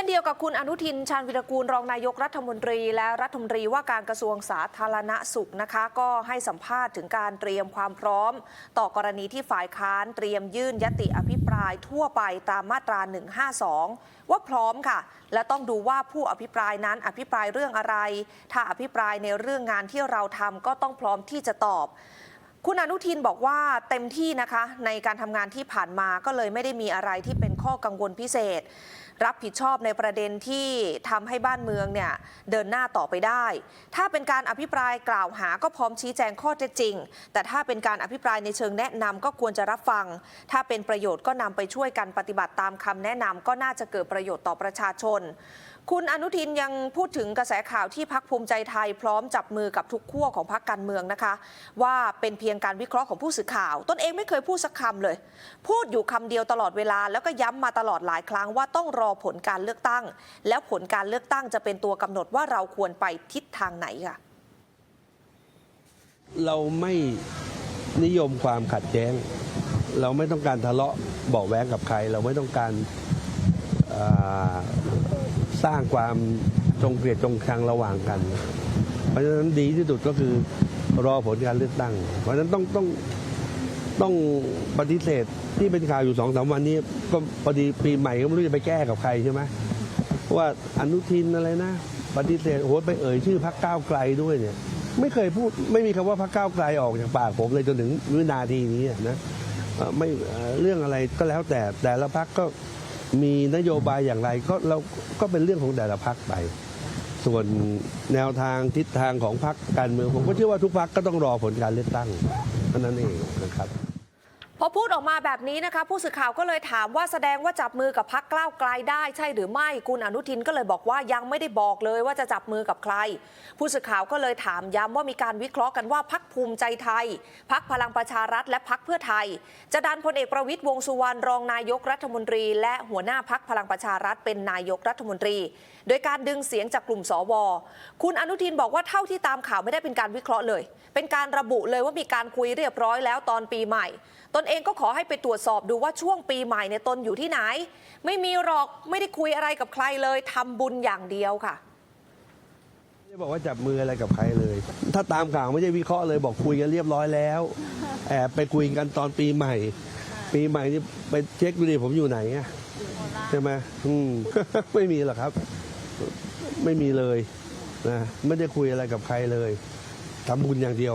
ช่นเดียวกับคุณอนุทินชาญวิรกูลรองนายกรัฐมนตรี และรัฐมนตรีว่าการกระทรวงสาธารณสุขนะคะ ก็ให้สัมภาษณ์ถึงการเตรียมความพร้อม ต่อกรณีที่ฝ่ายค้านเตรียมยื่นยติอภิปรายทั่วไปตามมาตรา 152 ว่าพร้อมค่ะ และต้องดูว่าผู้อภิปรายนั้นอภิปรายเรื่องอะไร ถ้าอภิปรายในเรื่องงานที่เราทำก็ต้องพร้อมที่จะตอบคุณอนุทินบอกว่าเต็มที่นะคะในการทำงานที่ผ่านมาก็เลยไม่ได้มีอะไรที่เป็นข้อกังวลพิเศษ รับผิดชอบในประเด็นที่ทำให้บ้านเมืองเนี่ยเดินหน้าต่อไปได้ ถ้าเป็นการอภิปรายกล่าวหาก็พร้อมชี้แจงข้อเท็จจริง แต่ถ้าเป็นการอภิปรายในเชิงแนะนำก็ควรจะรับฟัง ถ้าเป็นประโยชน์ก็นำไปช่วยกันปฏิบัติตามคำแนะนำก็น่าจะเกิดประโยชน์ต่อประชาชน คุณอนุทินยังพูดถึงกระแสข่าวที่พักภูมิใจไทยพร้อมจับมือกับทุกขั้วของพักการเมืองนะคะ ว่าเป็นเพียงการวิเคราะห์ของผู้สื่อข่าว ตนเองไม่เคยพูดสักคำเลย พูดอยู่คำเดียวตลอดเวลา แล้วก็ย้ำมาตลอดหลายครั้งว่าต้องรอผลการเลือกตั้ง แล้วผลการเลือกตั้งจะเป็นตัวกำหนดว่าเราควรไปทิศทางไหนค่ะเราไม่นิยมความขัดแย้ง เราไม่ต้องการทะเลาะเบาะแว้งกับใคร เราไม่ต้องการอ่า สร้างความจงเกลียดจงชังระหว่างกัน เพราะฉะนั้นดีที่สุดก็คือรอผลการเลือกตั้ง เพราะฉะนั้นต้องต้องต้องปฏิเสธที่เป็นข่าวอยู่สองสามวันนี้ ก็พอดีปีใหม่ก็ไม่รู้จะไปแก้กับใครใช่ไหมว่าอนุทินอะไรนะ ปฏิเสธโหไปเอ่ยชื่อพักก้าวไกลด้วยเนี่ย ไม่เคยพูดไม่มีคำว่าพักก้าวไกลออกจากปากผมเลยจนถึงวินาทีนี้นะไม่เรื่องอะไรก็แล้วแต่แต่ละพักก็ มีนโยบายอย่างไรก็เราก็เป็นเรื่องของแต่ละพักไป ส่วนแนวทางทิศทางของพักการเมืองผมก็เชื่อว่าทุกพักก็ต้องรอผลการเลือกตั้งเท่านั้นเองนะครับ พอพูดออกมาแบบนี้นะคะ ผู้สื่อข่าวก็เลยถามว่าแสดงว่าจับมือกับพักกล้าวไกลได้ใช่หรือไม่คุณอนุทินก็เลยบอกว่ายังไม่ได้บอกเลยว่าจะจับมือกับใคร ผู้สื่อข่าวก็เลยถามย้ำว่ามีการวิเคราะห์กันว่าพักภูมิใจไทย พักพลังประชารัฐและพักเพื่อไทย จะดันพลเอกประวิตยวงสุวรรณรองนายกรัฐมนตรี และหัวหน้าพักพลังประชารัฐเป็นนายกรัฐมนตรี โดยการดึงเสียงจากกลุ่มสว คุณอนุทินบอกว่าเท่าที่ตามข่าวไม่ได้เป็นการวิเคราะห์เลย เป็นการระบุเลยว่ามีการคุยเรียบร้อยแล้วตอนปีใหม่ตนเองก็ขอให้ไปตรวจสอบดูว่าช่วงปีใหม่เนี่ยตนอยู่ที่ไหน ไม่มีหรอกไม่ได้คุยอะไรกับใครเลยทำบุญอย่างเดียวค่ะ ไม่ได้บอกว่าจับมืออะไรกับใครเลย ถ้าตามข่าวไม่ใช่วิเคราะห์เลยบอกคุยกันเรียบร้อยแล้ว แอบไปคุยกันตอนปีใหม่ ปีใหม่นี่ไปเช็คดูดิผมอยู่ไหนอะใช่ไหมอืม ไม่มีหรอกครับ ไม่มีเลยนะไม่ได้คุยอะไรกับใครเลยทำบุญอย่างเดียว